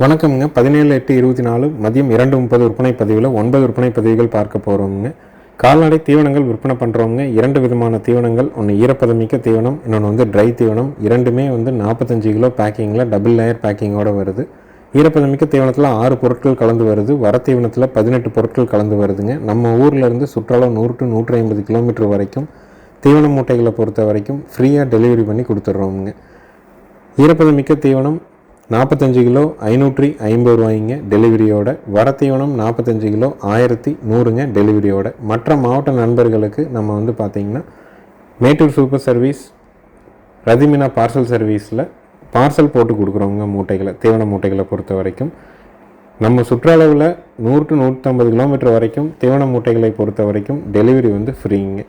வணக்கம்ங்க. பதினேழு எட்டு இருபத்தி நாலு மதியம் இரண்டு முப்பது விற்பனை பதிவில் ஒன்பது விற்பனை பதிவுகள் பார்க்க போகிறோம்ங்க கால்நடை தீவனங்கள் விற்பனை பண்ணுறவங்க இரண்டு விதமான தீவனங்கள். ஒன்று ஈரப்பதமிக்க தீவனம் இன்னொன்று வந்து ட்ரை தீவனம். இரண்டுமே வந்து நாற்பத்தஞ்சு கிலோ பேக்கிங்கில் டபுள் லேயர் பேக்கிங்கோட வருது. ஈரப்பதமிக்க தீவனத்தில் ஆறு பொருட்கள் கலந்து வருது. வர தீவனத்தில் பதினெட்டு பொருட்கள் கலந்து வருதுங்க. நம்ம ஊர்லேருந்து சுற்றுலா நூறு டு நூற்றி ஐம்பது கிலோமீட்டர் வரைக்கும் தீவன மூட்டைகளை பொறுத்த வரைக்கும் ஃப்ரீயாக டெலிவரி பண்ணி கொடுத்துட்றோமுங்க. ஈரப்பதமிக்க தீவனம் நாற்பத்தஞ்சு கிலோ ஐநூற்றி ஐம்பது ரூபாய்ங்க டெலிவரியோட. வர தீவனம் நாற்பத்தஞ்சு கிலோ ஆயிரத்தி நூறுங்க டெலிவரியோட. மற்ற மாவட்ட நண்பர்களுக்கு நம்ம வந்து பார்த்திங்கன்னா மேட்டூர் சூப்பர் சர்வீஸ் ரதிமினா பார்சல் சர்வீஸில் பார்சல் போட்டு கொடுக்குறவங்க மூட்டைகளை தீவன மூட்டைகளை பொறுத்த வரைக்கும். நம்ம சுற்றளவில் நூறு டு நூற்றம்பது கிலோமீட்டர் வரைக்கும் தீவன மூட்டைகளை பொறுத்த வரைக்கும் டெலிவரி வந்து ஃப்ரீங்க.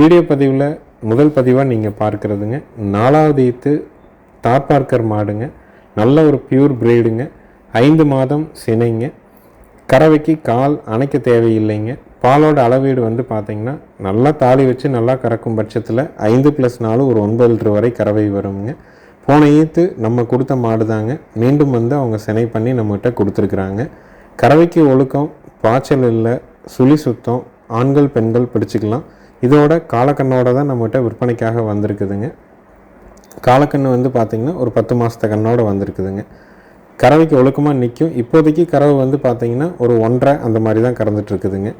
வீடியோ பதிவில் முதல் பதிவாக நீங்கள் பார்க்குறதுங்க. நாலாவது ஈத்து தாப்பார்க்கர் மாடுங்க. நல்ல ஒரு பியூர் பிரீடுங்க ஐந்து மாதம் சினைங்க. கறவைக்கு கால் அணைக்க தேவையில்லைங்க. பாலோட அளவீடு வந்து பார்த்தீங்கன்னா நல்லா தாலி வச்சு நல்லா கறக்கும் பட்சத்தில் ஐந்து ப்ளஸ் நாலு ஒரு ஒன்பது லிட்டர் வரை கறவை வருங்க. போன ஈத்து நம்ம கொடுத்த மாடு தாங்க மீண்டும் வந்து அவங்க சினை பண்ணி நம்மகிட்ட கொடுத்துருக்குறாங்க. கறவைக்கு ஒழுக்கம் பாய்ச்சல் இல்லை சுழி சுத்தம் ஆண்கள் பெண்கள் பிடிச்சிக்கலாம். இதோட காலக்கண்ணோட தான் நம்மகிட்ட விற்பனைக்காக வந்திருக்குதுங்க. காலக்கண்ணு வந்து பார்த்திங்கன்னா ஒரு பத்து மாதத்த கண்ணோடு வந்திருக்குதுங்க. கறவைக்கு ஒழுக்கமாக நிற்கும் இப்போதைக்கு கறவை வந்து பார்த்திங்கன்னா ஒரு ஒன்றரை அந்த மாதிரி தான் கறந்துட்டுருக்குதுங்க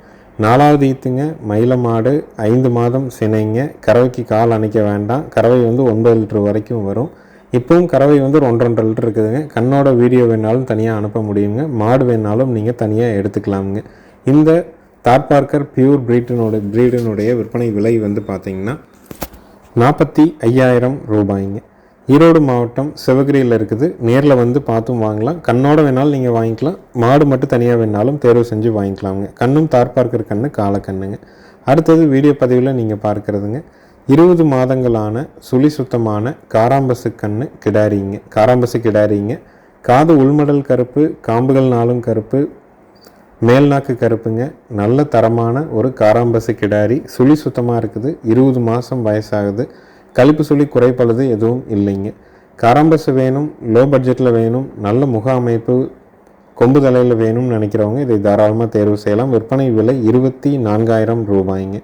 நாலாவது ஈத்துங்க மயில மாடு ஐந்து மாதம் சினைங்க. கறவைக்கு கால் அணைக்க வேண்டாம். கறவை வந்து ஒன்பது லிட்டர் வரைக்கும் வரும். இப்போவும் கறவை வந்து ஒரு ஒன்றரை லிட்டர் இருக்குதுங்க. கண்ணோட வீடியோ வேணாலும் தனியாக அனுப்ப முடியுங்க. மாடு வேணாலும் நீங்கள் தனியாக எடுத்துக்கலாமுங்க. இந்த தார்பார்க்கர் பியூர் பிரீட்டினோட பிரீடினுடைய விற்பனை விலை வந்து பார்த்திங்கன்னா நாற்பத்தி ஐயாயிரம் ரூபாய்ங்க. ஈரோடு மாவட்டம் சிவகிரியில் இருக்குது. நேரில் வந்து பார்த்தும் வாங்கலாம். கண்ணோட வேணாலும் நீங்கள் வாங்கிக்கலாம். மாடு மட்டும் தனியாக வேணாலும் தேர்வு செஞ்சு வாங்கிக்கலாமுங்க. கண்ணும் தார்பார்க்கிற கண்ணு காலக்கண்ணுங்க அடுத்தது வீடியோ பதிவில் நீங்கள் பார்க்குறதுங்க. இருபது மாதங்களான சுழி சுத்தமான காராம்பசு கண்ணு கிடாரிங்க. காராம்பசு கிடாரிங்க. காது உள்மடல் கருப்பு காம்புகள் நாளும் கருப்பு மேல்நாக்கு கருப்புங்க. நல்ல தரமான ஒரு காராம்பசு கிடாரி. சுழி சுத்தமாக இருக்குது. இருபது மாதம் வயசாகுது. கழிப்பு சுழி குறைப்பழுது எதுவும் இல்லைங்க. காராம்பசு வேணும் லோ பட்ஜெட்டில் வேணும் நல்ல முக அமைப்பு கொம்பு தலையில் வேணும்னு நினைக்கிறவங்க இதை தாராளமாக தேர்வு செய்யலாம். விற்பனை விலை இருபத்தி நான்காயிரம் ரூபாய்ங்க.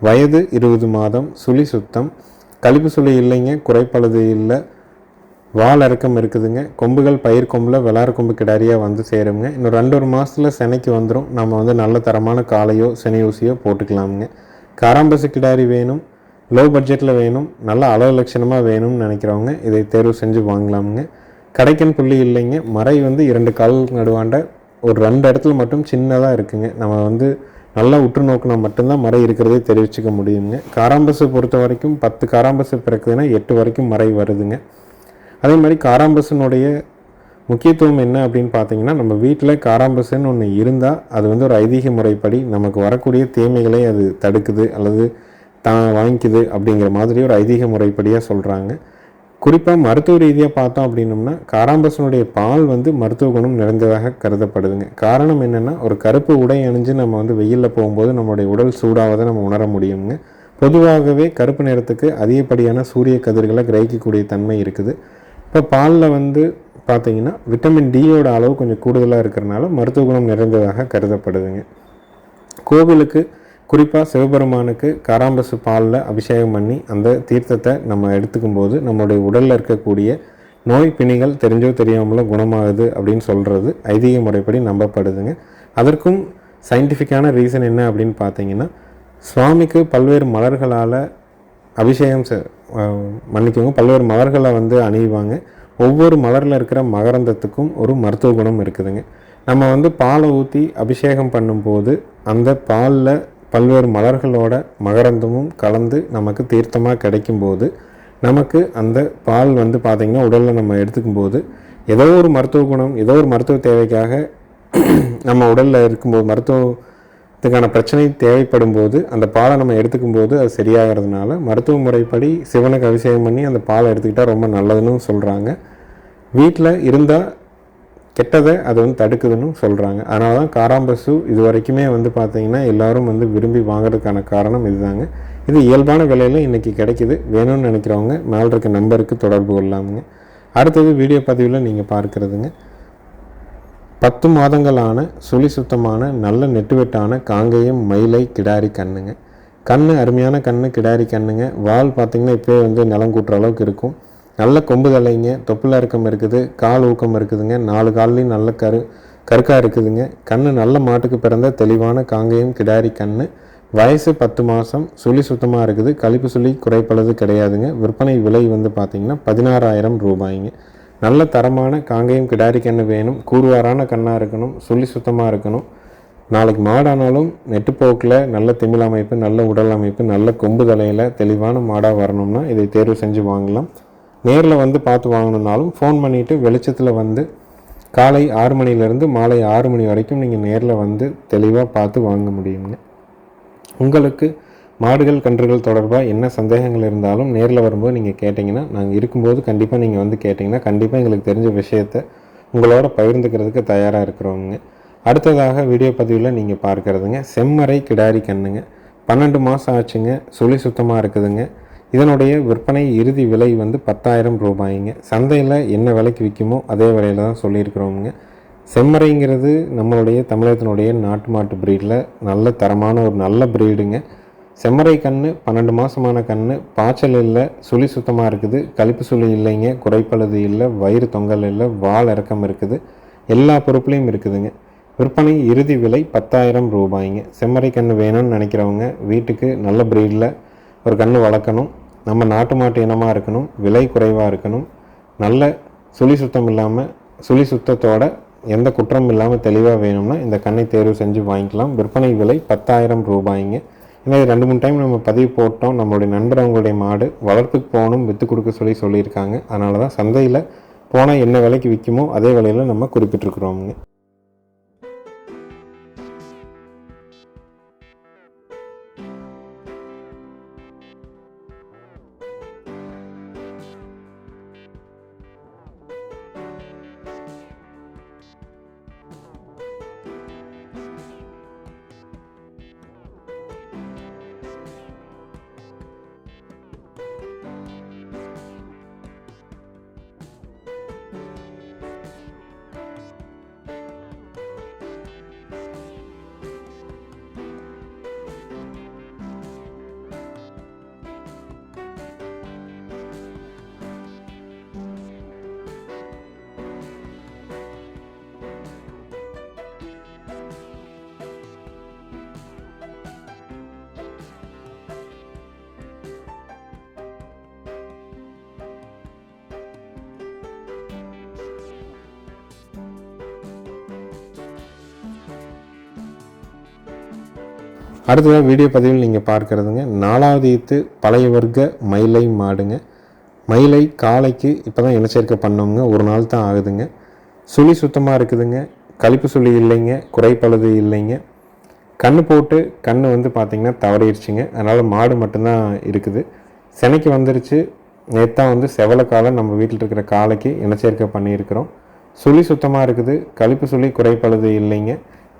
வயது இருபது மாதம் சுழி சுத்தம். கழிப்பு சுழி இல்லைங்க குறைப்பழுது இல்லை. வால் இறக்கம் இருக்குதுங்க. கொம்புகள் பயிர் கொம்பில் விளாறு கொம்பு கிடாரியாக வந்து சேருங்க. இன்னும் ரெண்டு ஒரு மாதத்தில் செனைக்கு வந்துடும் நம்ம வந்து நல்ல தரமான காலையோ செனை ஊசியோ போட்டுக்கலாமுங்க. காராம்பசு கிடாரி வேணும். லோ பட்ஜெட்டில் வேணும். நல்ல அளவு லட்சணமாக வேணும்னு நினைக்கிறவங்க இதை தேர்வு செஞ்சு வாங்கலாமுங்க. கடைக்கன் புள்ளி இல்லைங்க. மறை வந்து இரண்டு கால் நடுவாண்ட ஒரு ரெண்டு இடத்துல மட்டும் சின்னதாக இருக்குங்க. நம்ம வந்து நல்லா உற்று நோக்கினா மட்டும்தான் மறை இருக்கிறதே தெரிவிச்சுக்க முடியுங்க. காராம்பசு பொறுத்த வரைக்கும் பத்து காராம்பசு பிறக்குதுன்னா எட்டு வரைக்கும் மறை வருதுங்க. அதே மாதிரி காராம்பசனுடைய முக்கியத்துவம் என்ன அப்படின்னு பார்த்தீங்கன்னா நம்ம வீட்டில் காராம்பசுன்னு ஒன்று இருந்தால் அது வந்து ஒரு ஐதீக முறைப்படி நமக்கு வரக்கூடிய தீமைகளை அது தடுக்குது அல்லது தான் வாங்கிக்குது அப்படிங்கிற மாதிரி ஒரு ஐதீக முறைப்படியாக சொல்கிறாங்க குறிப்பாக மருத்துவ ரீதியாக பார்த்தோம் அப்படின்னம்னா காராம்பசனுடைய பால் வந்து மருத்துவ குணம் நிறைந்ததாக கருதப்படுதுங்க. காரணம் என்னென்னா ஒரு கருப்பு உடை அணிஞ்சு நம்ம வந்து வெயிலில் போகும்போது நம்மளுடைய உடல் சூடாவதை நம்ம உணர முடியுங்க பொதுவாகவே கருப்பு நிறத்துக்கு அதிகப்படியான சூரிய கதிர்களை கிரகிக்கக்கூடிய தன்மை இருக்குது. இப்போ பாலில் வந்து பார்த்தீங்கன்னா விட்டமின் டியோட அளவு கொஞ்சம் கூடுதலாக இருக்கிறனால மருத்துவ குணம் நிறைந்ததாக கருதப்படுதுங்க. கோவிலுக்கு குறிப்பாக சிவபெருமானுக்கு காராம்பசு பாலில் அபிஷேகம் பண்ணி அந்த தீர்த்தத்தை நம்ம எடுத்துக்கும் போது நம்மளுடைய உடலில் இருக்கக்கூடிய நோய் பிணிகள் தெரிஞ்சோ தெரியாமலோ குணமாகுது அப்படின்னு சொல்கிறது ஐதீக முறைப்படி நம்பப்படுதுங்க. அதற்கும் சயின்டிஃபிக்கான ரீசன் என்ன அப்படின்னு பார்த்தீங்கன்னா சுவாமிக்கு பல்வேறு மலர்களால் அபிஷேகம் மன்னிக்கவும் மன்னிக்கோங்க பல்வேறு மலர்களை வந்து அணிவாங்க. ஒவ்வொரு மலரில் இருக்கிற மகரந்தத்துக்கும் ஒரு மருத்துவ குணம் இருக்குதுங்க. நம்ம வந்து பாலை ஊற்றி அபிஷேகம் பண்ணும்போது அந்த பாலில் பல்வேறு மலர்களோட மகரந்தமும் கலந்து நமக்கு தீர்த்தமாக கிடைக்கும்போது நமக்கு அந்த பால் வந்து பார்த்திங்கன்னா உடலில் நம்ம எடுத்துக்கும் போது ஏதோ ஒரு மருத்துவ குணம் ஏதோ ஒரு மருத்துவ தேவைக்காக நம்ம உடலில் இருக்கும்போது இதுக்கான பிரச்சனை தேவைப்படும் போது அந்த பாலை நம்ம எடுத்துக்கும் போது அது சரியாகிறதுனால மருத்துவ முறைப்படி சிவனுக்கு அபிஷேகம் பண்ணி அந்த பாலை எடுத்துக்கிட்டால் ரொம்ப நல்லதுன்னு சொல்கிறாங்க வீட்டில் இருந்தால் கெட்டதை அது வந்து தடுக்குதுன்னு சொல்கிறாங்க அதனால தான் காராம்பசு இது வரைக்குமே வந்து பார்த்திங்கன்னா எல்லாரும் வந்து விரும்பி வாங்குறதுக்கான காரணம் இதுதாங்க. இது இயல்பான விலையில் இன்றைக்கி கிடைக்கிது. வேணும்னு நினைக்கிறவங்க மேலே இருக்க நம்பருக்கு தொடர்பு கொள்ளாமுங்க. அடுத்தது வீடியோ பதிவில் நீங்கள் பார்க்குறதுங்க. பத்து மாதங்களான சுழி சுத்தமான நல்ல நெட்டுவெட்டான காங்கேயம் மயிலை கிடாரி கண்ணுங்க. கண்ணு அருமையான கண்ணு கிடாரி கண்ணுங்க. வால் பார்த்திங்கன்னா இப்போயே வந்து நிலம் கூட்டுற அளவுக்கு இருக்கும். நல்ல கொம்பு தலைங்க தொப்புல இறக்கம் இருக்குது கால் ஊக்கம் இருக்குதுங்க. நாலு கால்லையும் நல்ல கரு கருக்கா இருக்குதுங்க. கண்ணு நல்ல மாட்டுக்கு பிறந்த தெளிவான காங்கேயம் கிடாரி கண்ணு. வயசு பத்து மாதம் சுழி சுத்தமாக இருக்குது. கழிப்பு சுழி குறைப்பளது கிடையாதுங்க. விற்பனை விலை வந்து பார்த்திங்கன்னா பதினாறாயிரம் ரூபாய்ங்க. நல்ல தரமான காங்கேயம் கிடாரி கன்று வேணும். கூறுவாரான கண்ணாக இருக்கணும். சொல்லி சுத்தமாக இருக்கணும். நாளைக்கு மாடானாலும் நெட்டுப்போக்கில் நல்ல திமிழ் அமைப்பு நல்ல உடல் அமைப்பு நல்ல கொம்பு தலையில் தெளிவான மாடாக வரணும்னா இதை தேர்வு செஞ்சு வாங்கலாம். நேரில் வந்து பார்த்து வாங்கணுன்னாலும் ஃபோன் பண்ணிவிட்டு வெளிச்சத்தில் வந்து காலை ஆறு மணிலேருந்து மாலை ஆறு மணி வரைக்கும் நீங்கள் நேரில் வந்து தெளிவாக பார்த்து வாங்க முடியுங்க உங்களுக்கு மாடுகள் கன்றுகள் தொடர்பாக என்ன சந்தேகங்கள் இருந்தாலும் நேரில் வரும்போது நீங்கள் கேட்டிங்கன்னா நாங்கள் இருக்கும்போது கண்டிப்பாக நீங்கள் வந்து கேட்டிங்கன்னா கண்டிப்பாக எங்களுக்கு தெரிஞ்ச விஷயத்த உங்களோட பகிர்ந்துக்கிறதுக்கு தயாராக இருக்கிறவங்க. அடுத்ததாக வீடியோ பதிவில் நீங்கள் பார்க்குறதுங்க. செம்மறை கிடாரி கண்ணுங்க. பன்னெண்டு மாதம் ஆச்சுங்க. சுழி சுத்தமாக இருக்குதுங்க. இதனுடைய விற்பனை இறுதி விலை வந்து பத்தாயிரம் ரூபாய்ங்க. சந்தையில் என்ன விலைக்கு விற்குமோ அதே விலையில் தான் சொல்லியிருக்கிறோமுங்க. செம்மறைங்கிறது நம்மளுடைய தமிழகத்தினுடைய நாட்டு மாட்டு ப்ரீடில் நல்ல தரமான ஒரு நல்ல ப்ரீடுங்க செம்மறை கன்று பன்னெண்டு மாதமான கன்று பாய்ச்சல் இல்லை சுழி சுத்தமாக இருக்குது கழிப்பு சுழி இல்லைங்க குறைப்பழுது இல்லை வயிறு தொங்கல் இல்லை வால் இறக்கம் இருக்குது எல்லா பொறுப்புலையும் இருக்குதுங்க. விற்பனை இறுதி விலை பத்தாயிரம் ரூபாய்ங்க. செம்மறை கன்று வேணும்னு நினைக்கிறவங்க வீட்டுக்கு நல்ல ப்ரீடில் ஒரு கன்று வளர்க்கணும். நம்ம நாட்டு மாட்டு இனமாக இருக்கணும் விலை குறைவாக இருக்கணும். நல்ல சுழி சுத்தம் இல்லாமல் சுழி சுத்தத்தோட எந்த குற்றம் இல்லாமல் தெளிவாக வேணும்னா இந்த கண்ணை தேர்வு செஞ்சு வாங்கிக்கலாம். விற்பனை விலை பத்தாயிரம் ரூபாய்ங்க. ஏன்னா இது ரெண்டு மூணு டைம் நம்ம பதிவு போட்டோம். நம்மளுடைய நண்பர் அவங்களுடைய மாடு வளர்ப்புக்கு போகணும் விற்று கொடுக்க சொல்லி சொல்லியிருக்காங்க. அதனால தான் சந்தையில் போனால் என்ன விலைக்கு விற்குமோ அதே விலையில் நம்ம குறிப்பிட்டிருக்கிறோமுங்க அடுத்ததாக வீடியோ பதிவில் நீங்கள் பார்க்குறதுங்க. நாலாவது ஈத்து பழைய வர்க்க மயிலை மாடுங்க. மயிலை காலைக்கு இப்போ தான் இனச்சேர்க்கை பண்ணோங்க ஒரு நாள் தான் ஆகுதுங்க. சுழி சுத்தமாக இருக்குதுங்க. கழிப்பு சுழி இல்லைங்க. குறைப்பழுது இல்லைங்க. கண் போட்டு கண் வந்து பார்த்திங்கன்னா தவறிடுச்சுங்க. அதனால் மாடு மட்டும்தான் இருக்குது. செனைக்கு வந்துருச்சு. நேத்தான் வந்து செவல காலை நம்ம வீட்டில் இருக்கிற காலைக்கு இனச்சேர்க்கை பண்ணியிருக்கிறோம். சுழி சுத்தமாக இருக்குது. கழிப்பு சுழி குறைப்பழுது இல்லைங்க.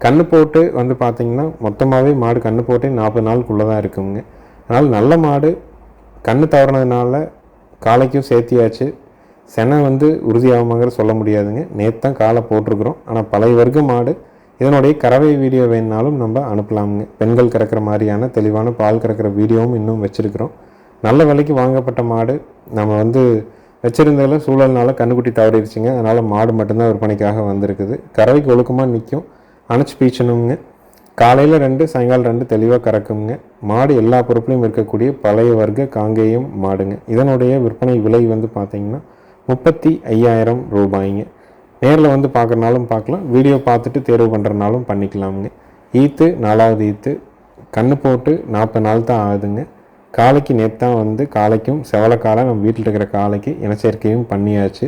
கண்ணு போட்டு வந்து பார்த்திங்கன்னா மொத்தமாகவே மாடு கண்ணு போட்டு நாற்பது நாளுக்குள்ளே தான் இருக்குங்க. அதனால் நல்ல மாடு கண்ணு தவறினதுனால காலைக்கும் சேர்த்தியாச்சு. செனை வந்து உறுதியாகுமாங்கிற சொல்ல முடியாதுங்க. நேற்று தான் காலை போட்டிருக்கிறோம். ஆனால் பழைய வர்க்க மாடு இதனுடைய கறவை வீடியோ வேணுனாலும் நம்ம அனுப்பலாமுங்க. பெண்கள் கறக்கிற மாதிரியான தெளிவான பால் கறக்கிற வீடியோவும் இன்னும் வச்சுருக்கிறோம். நல்ல விலைக்கு வாங்கப்பட்ட மாடு நம்ம வந்து வச்சுருந்ததில் சூழல்னால கண்ணுக்குட்டி தவறிடுச்சுங்க. அதனால் மாடு மட்டும்தான் விற்பனைக்காக வந்திருக்குது. கறவைக்கு ஒழுக்கமாக நிற்கும் அணைச்சி பீச்சணுங்க காலையில் ரெண்டு சாயங்காலம் ரெண்டு தெளிவாக கறக்குங்க மாடு எல்லா பொறுப்புலையும் இருக்கக்கூடிய பழைய வர்க்க காங்கேயம் மாடுங்க. இதனுடைய விற்பனை விலை வந்து பார்த்திங்கன்னா முப்பத்தி ஐயாயிரம் ரூபாய்ங்க. நேரில் வந்து பார்க்குறனாலும் பார்க்கலாம் வீடியோ பார்த்துட்டு தேர்வு பண்ணுறனாலும் பண்ணிக்கலாமுங்க. ஈத்து நாலாவது ஈத்து. கண்ணு போட்டு நாற்பது நாள் தான் ஆகுதுங்க. காலைக்கு நேற்று தான் வந்து காலைக்கும் செவலக்காலை நம்ம வீட்டில் இருக்கிற காலைக்கு இனச்சேர்க்கையும் பண்ணியாச்சு.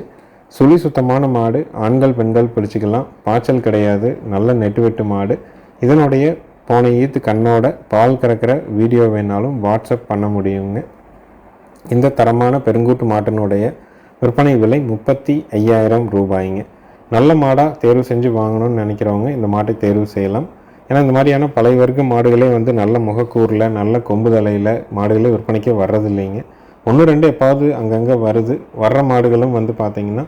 சுழி சுத்தமான மாடு ஆண்கள் பெண்கள் பிடிச்சிக்கலாம் பாய்ச்சல் கிடையாது. நல்ல நெட்டு வெட்டு மாடு. இதனுடைய போன ஈத்து கண்ணோட பால் கறக்கிற வீடியோ வேணாலும் வாட்ஸ்அப் பண்ண முடியுங்க. இந்த தரமான பெருங்கூட்டு மாட்டினுடைய விற்பனை விலை முப்பத்தி ஐயாயிரம் ரூபாய்ங்க. நல்ல மாடாக தேர்வு செஞ்சு வாங்கணும்னு நினைக்கிறவங்க இந்த மாட்டை தேர்வு செய்யலாம். ஏன்னா இந்த மாதிரியான பழைய வர்க்க மாடுகளே வந்து நல்ல முகக்கூரில் நல்ல கொம்பு தலையில் மாடுகளே விற்பனைக்கே வர்றது இல்லைங்க ஒன்று ரெண்டு எப்பாவது அங்கங்கே வருது. வர்ற மாடுகளும் வந்து பார்த்திங்கன்னா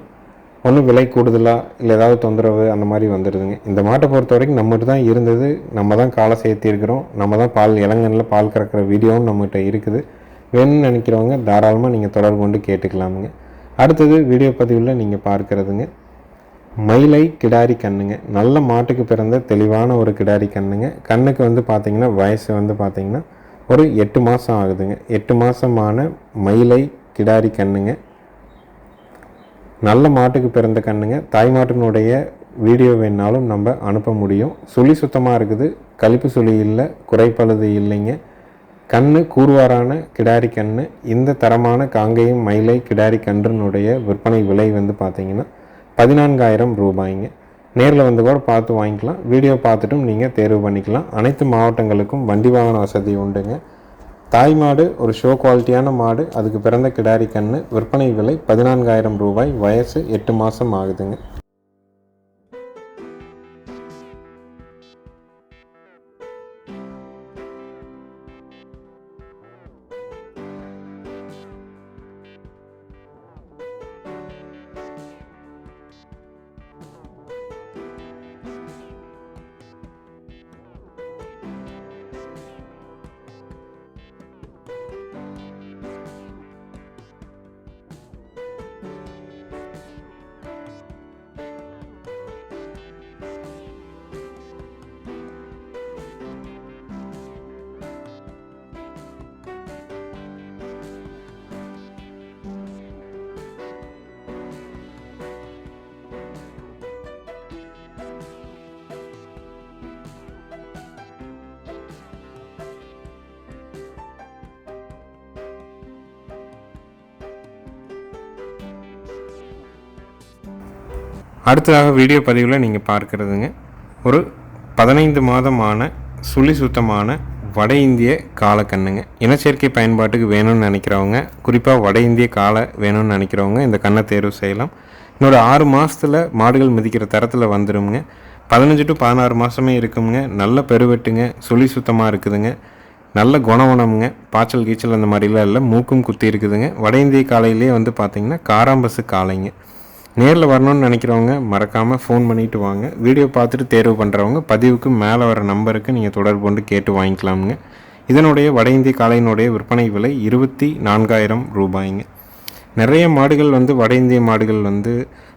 ஒன்று விலை கூடுதலாக இல்லை ஏதாவது தொந்தரவு அந்த மாதிரி வந்துடுதுங்க இந்த மாட்டை பொறுத்த வரைக்கும் நம்மகிட்ட தான் இருந்தது. நம்ம தான் காலை சேர்த்திருக்கிறோம் நம்ம தான் பால் இளங்கனில் பால் கறக்கிற வீடியோவும் நம்மகிட்ட இருக்குது. வேணும்னு நினைக்கிறவங்க தாராளமாக நீங்கள் தொடர்பு கொண்டு கேட்டுக்கலாமுங்க. அடுத்தது வீடியோ பதிவில் நீங்கள் பார்க்குறதுங்க. மயிலை கிடாரி கண்ணுங்க. நல்ல மாட்டுக்கு பிறந்த தெளிவான ஒரு கிடாரி கண்ணுங்க. கண்ணுக்கு வந்து பார்த்திங்கன்னா வயசு வந்து பார்த்தீங்கன்னா ஒரு எட்டு மாதம் ஆகுதுங்க. எட்டு மாதமான மயிலை கிடாரி கண்ணுங்க. நல்ல மாட்டுக்கு பிறந்த கண்ணுங்க. தாய் மாட்டினுடைய வீடியோ வேணாலும் நம்ம அனுப்ப முடியும். சுழி சுத்தமாக இருக்குது. கழிப்பு சுழி இல்லை குறைப்பழுது இல்லைங்க. கண்ணு கூர்வாரான கிடாரி கண்ணு இந்த தரமான காங்கேயம் மயிலை கிடாரி கன்றுனுடைய விற்பனை விலை வந்து பார்த்தீங்கன்னா பதினான்காயிரம் ரூபாய்ங்க. நேரில் வந்து கூட பார்த்து வாங்கிக்கலாம். வீடியோ பார்த்துட்டும் நீங்கள் தேர்வு பண்ணிக்கலாம். அனைத்து மாவட்டங்களுக்கும் வண்டி வாகன வசதி உண்டுங்க. தாய் மாடு ஒரு ஷோ குவாலிட்டியான மாடு அதுக்கு பிறந்த கிடாரி கன்று விற்பனை விலை பதினான்காயிரம் ரூபாய் வயசு எட்டு மாதம் ஆகுதுங்க. அடுத்ததாக வீடியோ பதிவில் நீங்கள் பார்க்குறதுங்க. ஒரு பதினைந்து மாதமான சுழி சுத்தமான வட இந்திய காலக்கண்ணுங்க. இனச்சேர்க்கை பயன்பாட்டுக்கு வேணும்னு நினைக்கிறவங்க குறிப்பாக வட இந்திய காலை வேணும்னு நினைக்கிறவங்க இந்த கண்ணை தேர்வு செய்யலாம். இன்னொரு ஆறு மாதத்தில் மாடுகள் மிதிக்கிற தரத்தில் வந்துடுங்க பதினஞ்சு டு பதினாறு மாதமே இருக்குங்க நல்ல பெருவெட்டுங்க சுழி சுத்தமாக இருக்குதுங்க. நல்ல குணவனம்ங்க பாய்ச்சல் கீச்சல் அந்த மாதிரிலாம் இல்லை மூக்கும் குத்தி இருக்குதுங்க. வட இந்திய காலையிலே வந்து பார்த்திங்கன்னா காராம்பசு காளைங்க. நேரில் வரணும்னு நினைக்கிறவங்க மறக்காமல் ஃபோன் பண்ணிட்டு வாங்க. வீடியோ பார்த்துட்டு தேர்வு பண்ணுறவங்க பதிவுக்கு மேலே வர நம்பருக்கு நீங்கள் தொடர்பு கொண்டு கேட்டு வாங்கிக்கலாமுங்க. இதனுடைய வட இந்திய காளையினுடைய விற்பனை விலை இருபத்தி நான்காயிரம் ரூபாய்ங்க. நிறைய மாடுகள் வந்து வட இந்திய மாடுகள் வந்து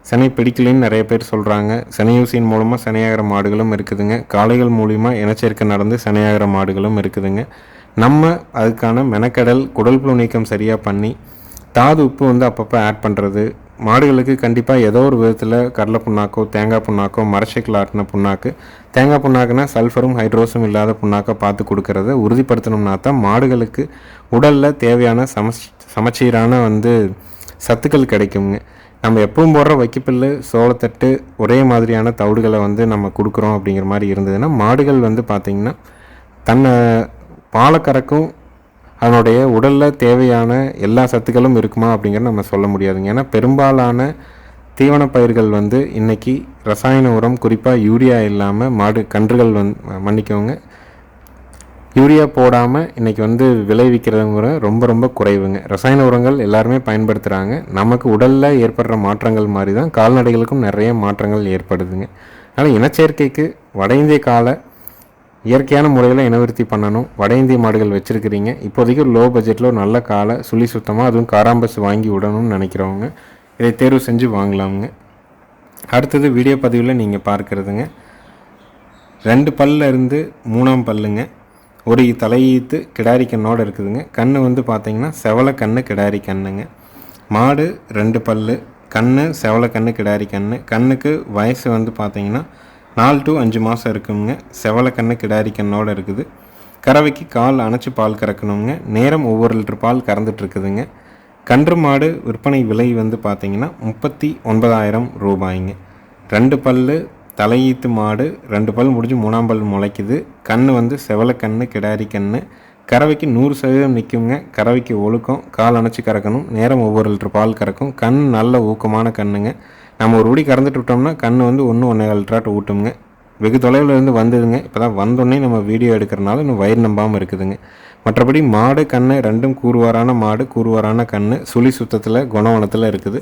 சனை பிடிக்கலன்னு நிறைய பேர் சொல்கிறாங்க சனையூசியின் மூலமாக சனையாகிற மாடுகளும் இருக்குதுங்க. காளைகள் மூலிமா இனச்சேர்க்கை நடந்து சனையாகிற மாடுகளும் இருக்குதுங்க. நம்ம அதுக்கான மெனக்கடல் குடல் புழு நீக்கம் சரியாக பண்ணி தாது உப்பு வந்து அப்பப்போ ஆட் பண்ணுறது மாடுகளுக்கு கண்டிப்பாக ஏதோ ஒரு விதத்தில் கடலை புண்ணாக்கோ தேங்காய் புண்ணாக்கோ மரச்சைக்கில் ஆட்டின புண்ணாக்கு. தேங்காய் புண்ணாக்குனா சல்ஃபரும் ஹைட்ரோஸும் இல்லாத புண்ணாக்கை பார்த்து கொடுக்கறத உறுதிப்படுத்தணும்னா தான் மாடுகளுக்கு உடலில் தேவையான சமச் சமச்சீரான வந்து சத்துக்கள் கிடைக்குங்க. நம்ம எப்பவும் போடுற வைக்கப்பில் சோளத்தட்டு ஒரே மாதிரியான தவிடுகளை வந்து நம்ம கொடுக்குறோம் அப்படிங்கிற மாதிரி இருந்ததுன்னா மாடுகள் வந்து பார்த்திங்கன்னா தன்னை பாலை கறக்கும் அதனுடைய உடலில் தேவையான எல்லா சத்துக்களும் இருக்குமா அப்படிங்கிறத நம்ம சொல்ல முடியாதுங்க. ஏன்னா பெரும்பாலான தீவன பயிர்கள் வந்து இன்றைக்கி ரசாயன உரம் குறிப்பாக யூரியா இல்லாமல் மாடு கன்றுகள் வந் மன்னிக்கவங்க யூரியா போடாமல் இன்றைக்கி வந்து விளைவிக்கிறதுங்கிற ரொம்ப ரொம்ப குறைவுங்க. ரசாயன உரங்கள் எல்லாருமே பயன்படுத்துகிறாங்க நமக்கு உடலில் ஏற்படுற மாற்றங்கள் மாதிரி தான் கால்நடைகளுக்கும் நிறைய மாற்றங்கள் ஏற்படுதுங்க. அதனால் இனச்சேர்க்கைக்கு வட இந்திய கால இயற்கையான முறையில் இனவிருத்தி பண்ணணும். வட இந்திய மாடுகள் வச்சுருக்கிறீங்க. இப்போதைக்கு லோ பட்ஜெட்டில் ஒரு நல்ல காலை சுழி சுத்தமாக அதுவும் காராம்பஸ் வாங்கி விடணும்னு நினைக்கிறவங்க இதை தேர்வு செஞ்சு வாங்கலாமுங்க. அடுத்தது வீடியோ பதிவில் நீங்கள் பார்க்குறதுங்க. ரெண்டு பல்ல இருந்து மூணாம் பல்லுங்க. ஒரு தலையீத்து கிடாரி கண்ணோடு இருக்குதுங்க. கண் வந்து பார்த்தீங்கன்னா செவலை கண்ணு கிடாரி கண்ணுங்க. மாடு ரெண்டு பல்லு கண்ணு செவலை கண்ணு கிடாரி கண்ணு. கண்ணுக்கு வயசு வந்து பார்த்தீங்கன்னா நாலு டு அஞ்சு மாதம் இருக்குங்க செவலை கண்ணு கிடாரி கண்ணோடு இருக்குது. கறவைக்கு கால் அணைச்சி பால் கறக்கணுங்க நேரம் ஒவ்வொரு லிட்டர் பால் கறந்துட்டுருக்குதுங்க கன்று மாடு விற்பனை விலை வந்து பார்த்தீங்கன்னா முப்பத்தி ஒன்பதாயிரம் ரூபாய்ங்க. ரெண்டு பல்லு தலையீத்து மாடு ரெண்டு பல் முடிஞ்சு மூணாம் பல் முளைக்குது. கண் வந்து செவலை கண்ணு கிடாரி கண்ணு. கறவைக்கு நூறு சதவீதம் நிற்குங்க கறவைக்கு ஒழுக்கம் கால் அணைச்சி கறக்கணும். நேரம் ஒவ்வொரு லிட்டர் பால் கறக்கும். கண் நல்ல ஊக்கமான கண்ணுங்க. நம்ம ஒரு உடி கறந்துட்டு விட்டோம்னா கண் வந்து ஒன்று ஒன்றே அல்ட்ராட்டு ஊட்டுங்க. வெகு தொலைவில் இருந்து வந்ததுங்க. இப்போ தான் வந்தோடனே நம்ம வீடியோ எடுக்கிறனால இன்னும் வயிறு நம்பாமல் இருக்குதுங்க. மற்றபடி மாடு கண் ரெண்டும் கூறுவாரான மாடு கூறுவாரான கண் சுழி சுத்தத்தில் குணவனத்தில் இருக்குது.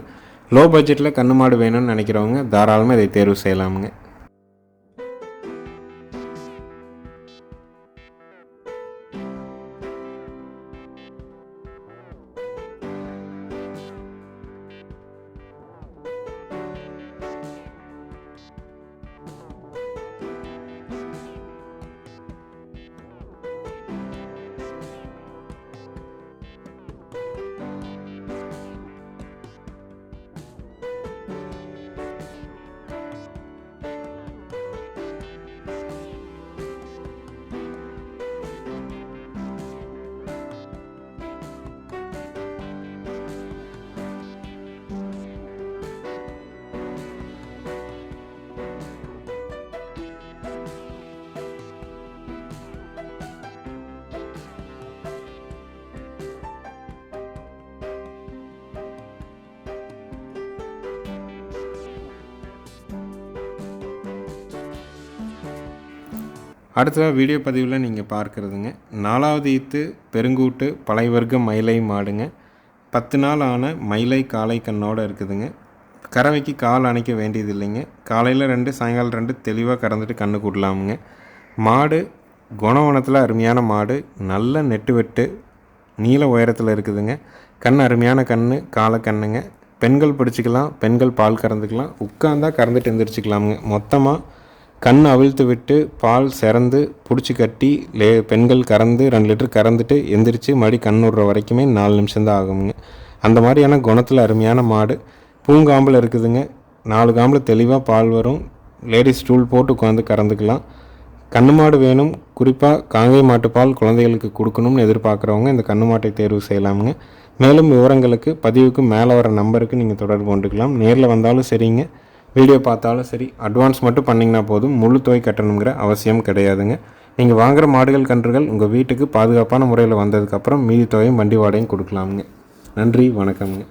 லோ பட்ஜெட்டில் கண்ணு மாடு வேணும்னு நினைக்கிறவங்க தாராளமாக இதை தேர்வு செய்யலாமுங்க. அடுத்ததாக வீடியோ பதிவில் நீங்கள் பார்க்குறதுங்க. நாலாவது ஈத்து பெருங்கூட்டு பழைய வர்க்க மயிலை மாடுங்க. பத்து நாள் ஆன மயிலை காளை கண்ணோடு இருக்குதுங்க. கறவைக்கு கால் அணைக்க வேண்டியது இல்லைங்க காலையில் ரெண்டு சாயங்காலம் ரெண்டு தெளிவாக கறந்துட்டு கண்ணு கூடலாமுங்க மாடு குணவனத்தில் அருமையான மாடு நல்ல நெட்டு வெட்டு நீல உயரத்தில் இருக்குதுங்க. கண் அருமையான கண் காலை கண்ணுங்க. பெண்கள் பிடிச்சிக்கலாம் பெண்கள் பால் கறந்துக்கலாம். உட்காந்தா கறந்துட்டு எந்திரிச்சிக்கலாமுங்க. மொத்தமாக கண் அவிழ்த்து விட்டு பால் சிறந்து பிடிச்சி கட்டி லே பெண்கள் கறந்து ரெண்டு லிட்டர் கறந்துட்டு எந்திரிச்சு மறுபடி கண் விடுற வரைக்குமே நாலு நிமிஷம்தான் ஆகுங்க அந்த மாதிரியான குணத்தில் அருமையான மாடு. பூங்காம்பில் இருக்குதுங்க. நாலு காம்பில் தெளிவாக பால் வரும். லேடிஸ் ஸ்டூல் போட்டு உட்காந்து கறந்துக்கலாம். கண்ணு மாடு வேணும். குறிப்பாக காங்கை மாட்டு பால் குழந்தைகளுக்கு கொடுக்கணும்னு எதிர்பார்க்குறவங்க இந்த கண்ணு மாட்டை தேர்வு செய்யலாமுங்க. மேலும் விவரங்களுக்கு பதிவுக்கு மேலே வர நம்பருக்கு நீங்கள் தொடர்பு கொண்டுக்கலாம். நேரில் வந்தாலும் சரிங்க. வீடியோ பார்த்தாலும் சரி அட்வான்ஸ் மட்டும் பண்ணிங்கன்னா போதும். முழு தொகை கட்டணுங்கிற அவசியம் கிடையாதுங்க. நீங்கள் வாங்குகிற மாடுகள் கன்றுகள் உங்கள் வீட்டுக்கு பாதுகாப்பான முறையில் வந்ததுக்கப்புறம் மீதி தொகையும் வண்டி வாடகையும் கொடுக்கலாமுங்க. நன்றி வணக்கம்ங்க.